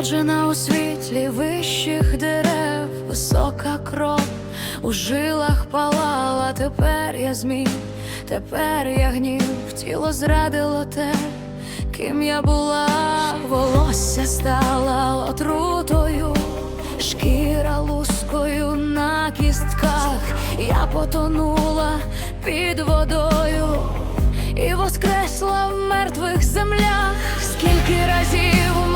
Народжена у світлі вищих дерев, висока кров у жилах палала, тепер я змій, тепер я гнів, тіло зрадило те, ким я була, волосся стала отрутою, шкіра лускою на кістках, я потонула під водою і воскресла в мертвих землях. Скільки разів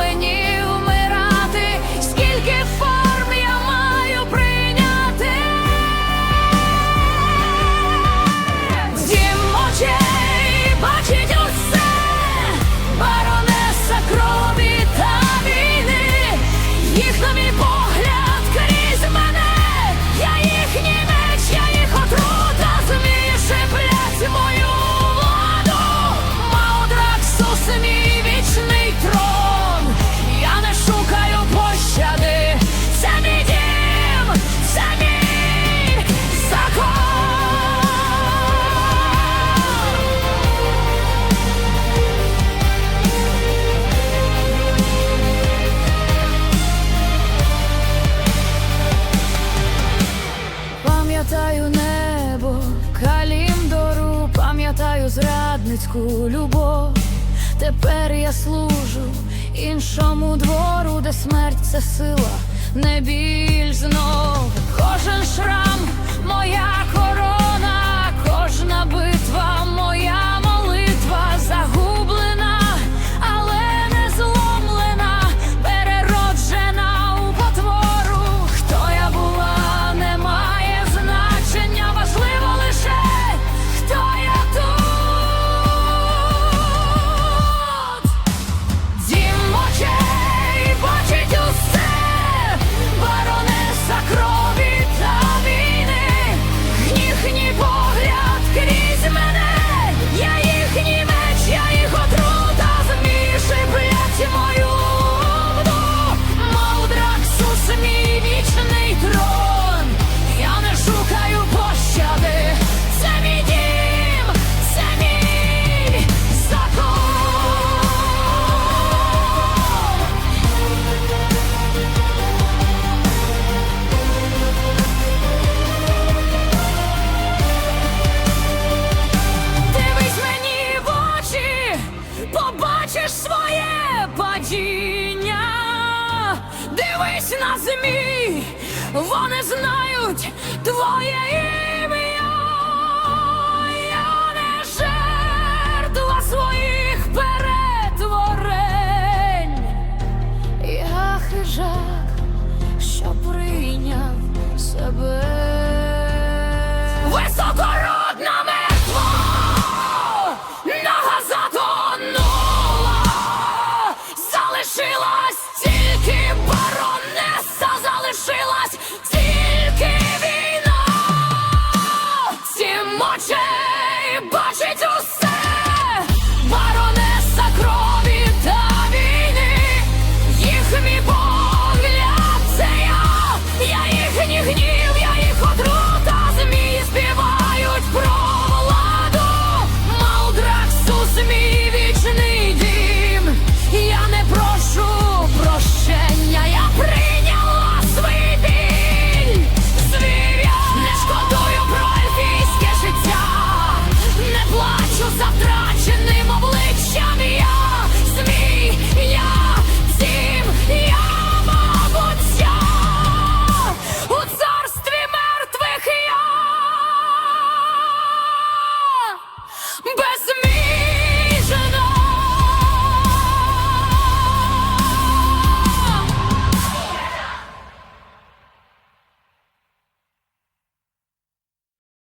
Пам'ятаю небо, калімдору, пам'ятаю зрадницьку любов. Тепер я служу іншому двору, де смерть це сила, не біль знов. Кожен шрам, моя корона, на змій, вони знають твоє ім'я. Adventure!